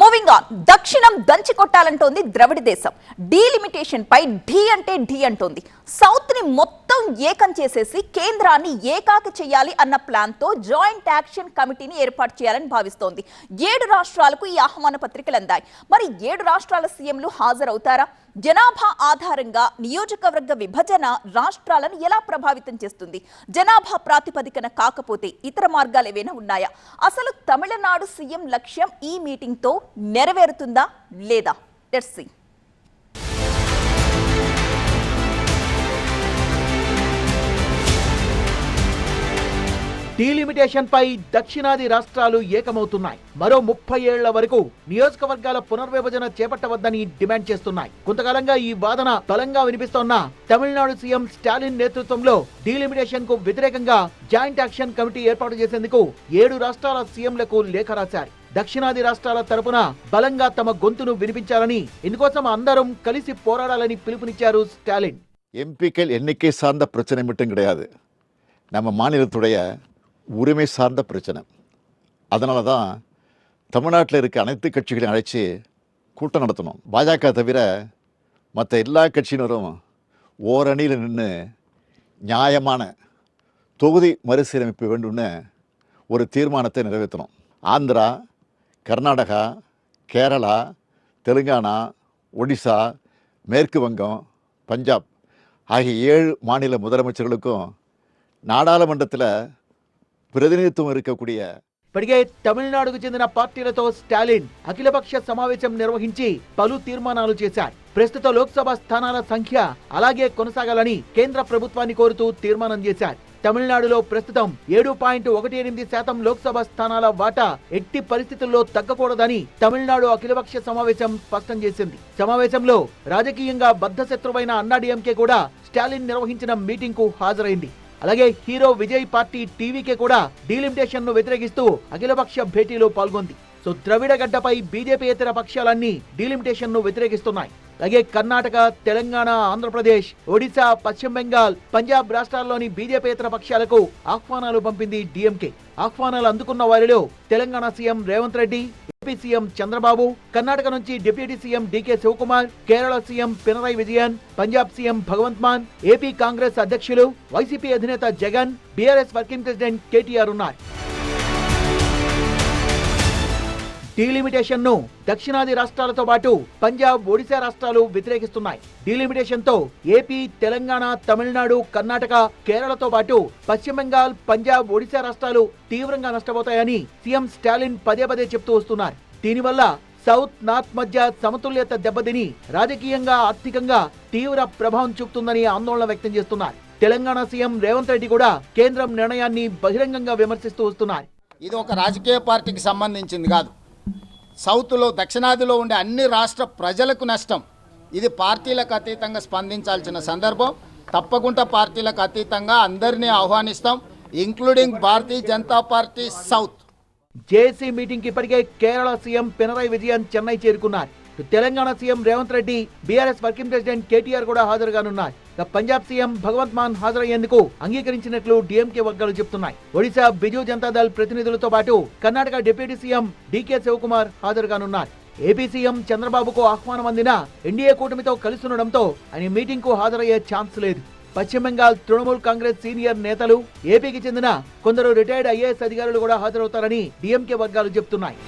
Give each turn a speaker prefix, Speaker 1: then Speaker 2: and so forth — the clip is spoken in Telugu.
Speaker 1: మూవింగ్ ఆన్ దక్షిణం దంచి కొట్టాలంటోంది ద్రవిడ దేశం. డీలిమిటేషన్ పై ఢీ అంటే ఢీ అంటోంది. సౌత్ని మొత్తం ఏకం చేసేసి కేంద్రాన్ని ఏకాకి చేయాలి అన్న ప్లాన్తో జాయింట్ యాక్షన్ కమిటీని ఏర్పాటు చేయాలని భావిస్తోంది. ఏడు రాష్ట్రాలకు ఈ ఆహ్వాన పత్రికలు అందాయి మరి ఏడు రాష్ట్రాల సీఎంలు హాజరవుతారా? జనాభా ఆధారంగా నియోజకవర్గ విభజన రాష్ట్రాలను ఎలా ప్రభావితం చేస్తుంది? జనాభా ప్రాతిపదికన కాకపోతే ఇతర మార్గాలు ఏవైనా ఉన్నాయా? అసలు తమిళనాడు సీఎం లక్ష్యం ఈ మీటింగ్తో నెరవేరుతుందా లేదా? Let's see.
Speaker 2: డీలిమిటేషన్ పై దక్షిణాది రాష్ట్రాలు ఏకమవుతున్నాయి మరో ముప్పై ఏళ్ల వరకు నియోజకవర్గాల పునర్విభజన చేపట్టవద్దని డిమాండ్ చేస్తున్నాయి కొంతకాలంగా ఈ వాదన బలంగా వినిపిస్తోన్న తమిళనాడు సీఎం స్టాలిన్ నేతృత్వంలో డీలిమిటేషన్ కు వ్యతిరేకంగా జాయింట్ యాక్షన్ కమిటీ ఏర్పాటు చేసేందుకు ఏడు రాష్ట్రాల సీఎంలకు లేఖ రాశారు దక్షిణాది రాష్ట్రాల తరపున బలంగా తమ గొంతును వినిపించాలని ఇందుకోసం అందరం కలిసి పోరాడాలని పిలుపునిచ్చారు స్టాలిన్
Speaker 3: எம்பிக்கள் எண்ணிக்கை சார்ந்த பிரச்சனை மட்டும் கிடையாது நம்ம மாநிலத்துடைய உரிமை சார்ந்த பிரச்சனை. அதனால தான் தமிழ்நாட்டில் இருக்க அனைத்து கட்சிகளையும் அழைச்சி கூட்டம் நடத்தணும். பாஜக தவிர மற்ற எல்லா கட்சியினரும் ஓரணியில் நின்று நியாயமான தொகுதி மறுசீரமைப்பு வேண்டும்னு ஒரு தீர்மானத்தை நிறைவேற்றணும். ஆந்திரா கர்நாடகா கேரளா தெலுங்கானா ஒடிசா மேற்கு வங்கம் பஞ்சாப் ஆகிய ஏழு மாநில முதலமைச்சர்களுக்கும் நாடாளுமன்றத்தில் பிரதிநிதித்துவம் இருக்கக்கூடிய
Speaker 2: ఇప్పటికే తమిళనాడుకు చెందిన పార్టీలతో స్టాలిన్ అఖిలపక్ష సమావేశం నిర్వహించి పలు తీర్మానాలు చేశారు ప్రస్తుత లోక్సభ స్థానాల సంఖ్య అలాగే కొనసాగాలని కేంద్ర ప్రభుత్వాన్ని కోరుతూ తీర్మానం చేశారు తమిళనాడులో ప్రస్తుతం ఏడు పాయింట్ ఒకటి ఎనిమిది శాతం లోక్సభ స్థానాల వాటా ఎట్టి పరిస్థితుల్లో తగ్గకూడదని తమిళనాడు అఖిలపక్ష సమావేశం స్పష్టం చేసింది సమావేశంలో రాజకీయంగా బద్ధశత్రువైన అన్నాడీఎంకే కూడా స్టాలిన్ నిర్వహించిన మీటింగ్ కు హాజరైంది అలాగే హీరో విజయ్ పార్టీ టీవీకే కూడా డీలిమిటేషన్ను వ్యతిరేకిస్తూ అఖిలపక్ష భేటీలో పాల్గొంది. సో ద్రవిడ గడ్డపై బీజేపీయేతర పక్షాలన్నీ డీలిమిటేషన్ను వ్యతిరేకిస్తున్నాయి. అలాగే కర్ణాటక తెలంగాణ ఆంధ్రప్రదేశ్ ఒడిశా పశ్చిమ బెంగాల్ పంజాబ్ రాష్ట్రాల్లోని బీజేపీయేతర పక్షాలకు ఆహ్వానాలు పంపింది డిఎంకే. ఆహ్వానాలు అందుకున్న వారిలో Telangana CM Revanth Reddy AP CM Chandrababu Karnataka నుంచి deputy CM DK Shivakumar Kerala CM Pinarayi Vijayan Punjab CM Bhagwant Mann AP Congress అధ్యక్షులు వైసీపీ అధినేత Jagan BRS working president KTR ఉన్నారు. డీలిమిటేషన్ను దక్షిణాది రాష్ట్రాలతో పాటు పంజాబ్ ఒడిశా రాష్ట్రాలు వ్యతిరేకిస్తున్నాయి. డీలిమిటేషన్తో ఏపీ తెలంగాణ తమిళనాడు కర్ణాటక కేరళతో పాటు పశ్చిమ బెంగాల్ పంజాబ్ ఒడిశా రాష్ట్రాలు తీవ్రంగా నష్టపోతాయని సీఎం స్టాలిన్ పదే పదే చెప్తూ వస్తున్నారు. దీనివల్ల సౌత్ నార్త్ మధ్య సమతుల్యత దెబ్బతిని రాజకీయంగా ఆర్థికంగా తీవ్ర ప్రభావం చూపుతుందని ఆందోళన వ్యక్తం చేస్తున్నారు. తెలంగాణ సీఎం రేవంత్ రెడ్డి కూడా కేంద్రం నిర్ణయాన్ని బహిరంగంగా విమర్శిస్తూ వస్తున్నారు.
Speaker 4: ఇది ఒక రాజకీయ పార్టీకి సంబంధించింది కాదు. సౌత్లో దక్షిణాదిలో ఉండే అన్ని రాష్ట్ర ప్రజలకు నష్టం. ఇది పార్టీలకు అతీతంగా స్పందించాల్సిన సందర్భం. తప్పకుండా పార్టీలకు అతీతంగా అందరినీ ఆహ్వానిస్తాం including Bharatiya Janata party
Speaker 2: south. JC meeting ఇప్పటికే కేరళ సీఎం పినరై విజయన్ చెన్నై చేరుకున్నారు. Telangana CM Revanth Reddy BRS working president KTR కూడా హాజరుగానున్నారు. పంజాబ్ సీఎం భగవంత్ మాన్ హాజరయ్యేందుకు అంగీకరించినట్లు డిఎంకే వర్గాలు చెప్తున్నాయి. ఒడిశా బిజు జనతాదళ్ ప్రతినిధులతో పాటు Karnataka deputy CM DK Shivakumar హాజరుగానున్నారు. AP CM చంద్రబాబుకు ఆహ్వానం అందిన ఎన్డీఏ కూటమితో కలుస్తుండటంతో ఆయన మీటింగ్కు హాజరయ్యే ఛాన్స్ లేదు. పశ్చిమ బెంగాల్ తృణమూల్ కాంగ్రెస్ సీనియర్ నేతలు ఏపీకి చెందిన కొందరు రిటైర్డ్ ఐఏఎస్ అధికారులు కూడా హాజరవుతారని డిఎంకే వర్గాలు చెబుతున్నాయి